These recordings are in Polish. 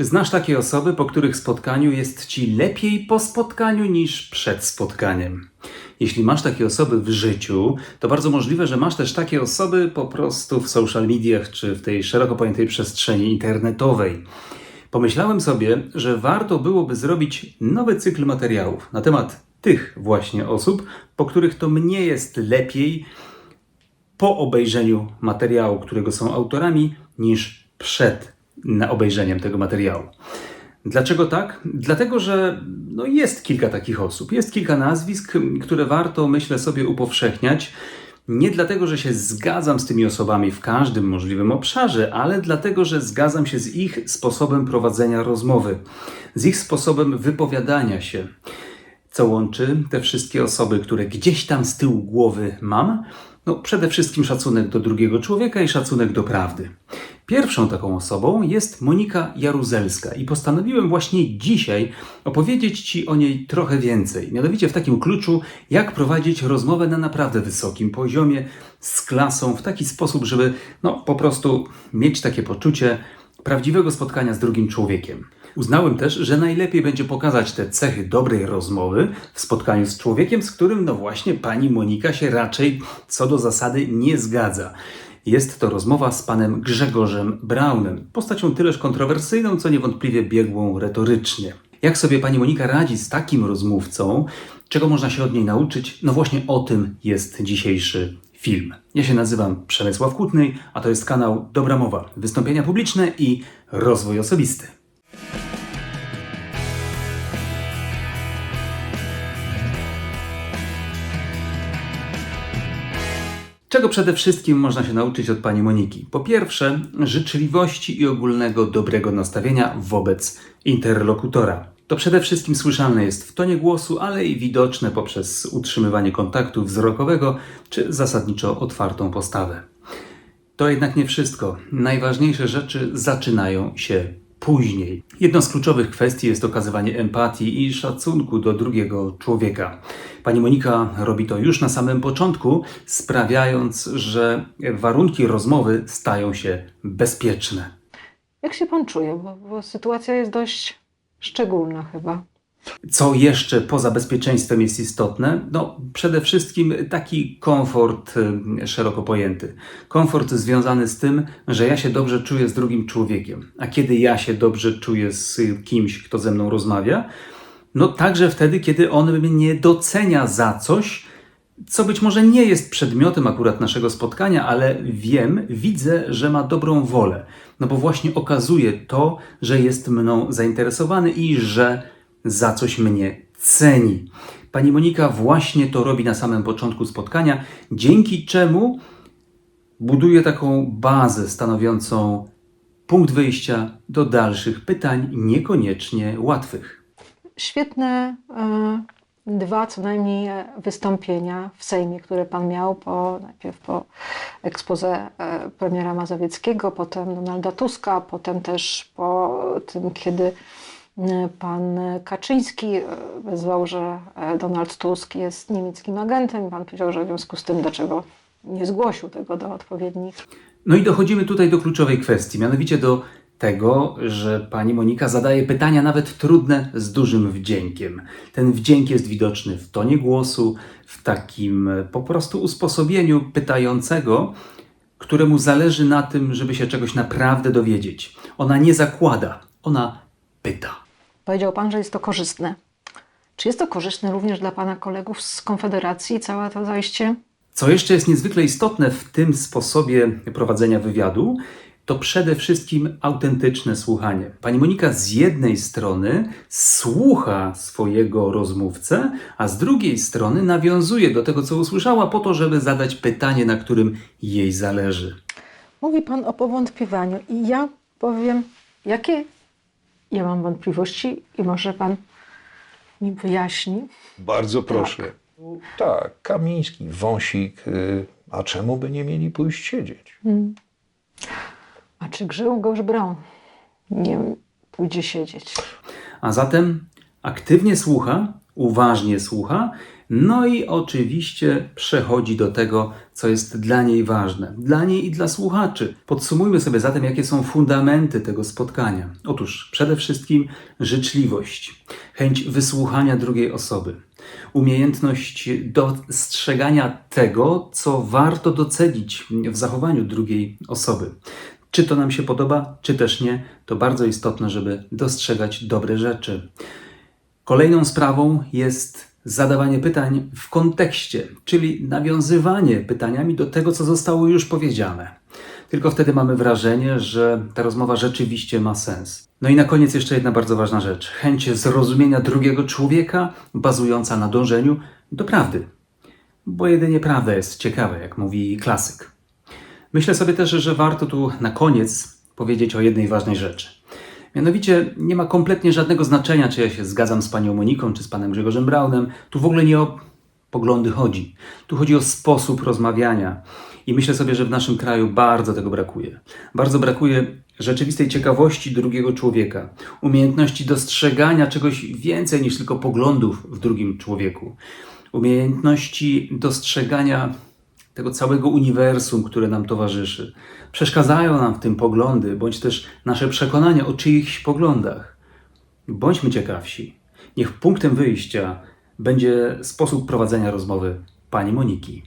Czy znasz takie osoby, po których spotkaniu jest ci lepiej po spotkaniu niż przed spotkaniem? Jeśli masz takie osoby w życiu, to bardzo możliwe, że masz też takie osoby po prostu w social mediach czy w tej szeroko pojętej przestrzeni internetowej. Pomyślałem sobie, że warto byłoby zrobić nowy cykl materiałów na temat tych właśnie osób, po których to mnie jest lepiej po obejrzeniu materiału, którego są autorami, niż przed obejrzeniem tego materiału. Dlaczego tak? Dlatego, że no jest kilka takich osób, jest kilka nazwisk, które warto, myślę sobie, upowszechniać. Nie dlatego, że się zgadzam z tymi osobami w każdym możliwym obszarze, ale dlatego, że zgadzam się z ich sposobem prowadzenia rozmowy, z ich sposobem wypowiadania się. Co łączy te wszystkie osoby, które gdzieś tam z tyłu głowy mam? No, przede wszystkim szacunek do drugiego człowieka i szacunek do prawdy. Pierwszą taką osobą jest Monika Jaruzelska i postanowiłem właśnie dzisiaj opowiedzieć Ci o niej trochę więcej. Mianowicie w takim kluczu, jak prowadzić rozmowę na naprawdę wysokim poziomie, z klasą, w taki sposób, żeby no, po prostu mieć takie poczucie prawdziwego spotkania z drugim człowiekiem. Uznałem też, że najlepiej będzie pokazać te cechy dobrej rozmowy w spotkaniu z człowiekiem, z którym no właśnie pani Monika się raczej co do zasady nie zgadza. Jest to rozmowa z panem Grzegorzem Braunem, postacią tyleż kontrowersyjną, co niewątpliwie biegłą retorycznie. Jak sobie pani Monika radzi z takim rozmówcą? Czego można się od niej nauczyć? No właśnie o tym jest dzisiejszy film. Ja się nazywam Przemysław Kutnej, a to jest kanał Dobra Mowa, wystąpienia publiczne i rozwój osobisty. Czego przede wszystkim można się nauczyć od pani Moniki? Po pierwsze, życzliwości i ogólnego dobrego nastawienia wobec interlokutora. To przede wszystkim słyszalne jest w tonie głosu, ale i widoczne poprzez utrzymywanie kontaktu wzrokowego czy zasadniczo otwartą postawę. To jednak nie wszystko. Najważniejsze rzeczy zaczynają się później. Jedną z kluczowych kwestii jest okazywanie empatii i szacunku do drugiego człowieka. Pani Monika robi to już na samym początku, sprawiając, że warunki rozmowy stają się bezpieczne. Jak się pan czuje? Bo, bo sytuacja jest dość szczególna chyba. Co jeszcze poza bezpieczeństwem jest istotne? No, przede wszystkim taki komfort y, szeroko pojęty. Komfort związany z tym, że ja się dobrze czuję z drugim człowiekiem. A kiedy ja się dobrze czuję z kimś, kto ze mną rozmawia, no także wtedy, kiedy on mnie docenia za coś, co być może nie jest przedmiotem akurat naszego spotkania, ale wiem, widzę, że ma dobrą wolę. No bo właśnie okazuje to, że jest mną zainteresowany i że za coś mnie ceni. Pani Monika właśnie to robi na samym początku spotkania, dzięki czemu buduje taką bazę stanowiącą punkt wyjścia do dalszych pytań, niekoniecznie łatwych. Świetne e, dwa co najmniej wystąpienia w Sejmie, które pan miał po, najpierw po ekspoze e, premiera Mazowieckiego, potem Donalda Tuska, potem też po tym, kiedy pan Kaczyński e, wezwał, że e, Donald Tusk jest niemieckim agentem pan powiedział, że w związku z tym dlaczego nie zgłosił tego do odpowiednich No i dochodzimy tutaj do kluczowej kwestii, mianowicie do tego, że pani Monika zadaje pytania nawet trudne z dużym wdziękiem. Ten wdzięk jest widoczny w tonie głosu, w takim e, po prostu usposobieniu pytającego, któremu zależy na tym, żeby się czegoś naprawdę dowiedzieć. Ona nie zakłada, ona pyta. Powiedział Pan, że jest to korzystne. Czy jest to korzystne również dla Pana kolegów z Konfederacji, całe to zajście? Co jeszcze jest niezwykle istotne w tym sposobie prowadzenia wywiadu, to przede wszystkim autentyczne słuchanie. Pani Monika z jednej strony słucha swojego rozmówcę, a z drugiej strony nawiązuje do tego, co usłyszała, po to, żeby zadać pytanie, na którym jej zależy. Mówi Pan o powątpiewaniu i ja powiem, jakie ja mam wątpliwości i może Pan mi wyjaśni. Bardzo proszę. Tak, Kamiński, Wąsik, y, a czemu by nie mieli pójść siedzieć? A czy Grzegorz Braun nie pójdzie siedzieć? A zatem aktywnie słucha, uważnie słucha, no i oczywiście przechodzi do tego, co jest dla niej ważne, dla niej i dla słuchaczy. Podsumujmy sobie zatem, jakie są fundamenty tego spotkania. Otóż przede wszystkim życzliwość, chęć wysłuchania drugiej osoby, umiejętność dostrzegania tego, co warto docenić w zachowaniu drugiej osoby. Czy to nam się podoba, czy też nie, to bardzo istotne, żeby dostrzegać dobre rzeczy. Kolejną sprawą jest zadawanie pytań w kontekście, czyli nawiązywanie pytaniami do tego, co zostało już powiedziane. Tylko wtedy mamy wrażenie, że ta rozmowa rzeczywiście ma sens. No i na koniec jeszcze jedna bardzo ważna rzecz: chęć zrozumienia drugiego człowieka, bazująca na dążeniu do prawdy. Bo jedynie prawda jest ciekawa, jak mówi klasyk. Myślę sobie też, że warto tu na koniec powiedzieć o jednej ważnej rzeczy. Mianowicie nie ma kompletnie żadnego znaczenia, czy ja się zgadzam z panią Moniką, czy z panem Grzegorzem Braunem. Tu w ogóle nie o poglądy chodzi. Tu chodzi o sposób rozmawiania. I myślę sobie, że w naszym kraju bardzo tego brakuje. Bardzo brakuje rzeczywistej ciekawości drugiego człowieka, umiejętności dostrzegania czegoś więcej niż tylko poglądów w drugim człowieku, umiejętności dostrzegania tego całego uniwersum, które nam towarzyszy. Przeszkadzają nam w tym poglądy, bądź też nasze przekonania o czyichś poglądach. Bądźmy ciekawsi. Niech punktem wyjścia będzie sposób prowadzenia rozmowy pani Moniki.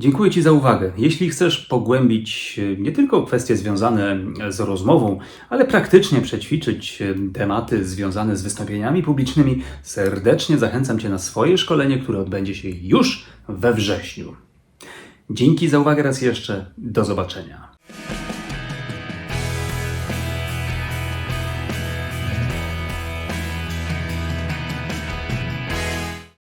Dziękuję Ci za uwagę. Jeśli chcesz pogłębić e, nie tylko kwestie związane z rozmową, ale praktycznie przećwiczyć e, tematy związane z wystąpieniami publicznymi, serdecznie zachęcam Cię na swoje szkolenie, które odbędzie się już we wrześniu. Dzięki za uwagę raz jeszcze. Do zobaczenia.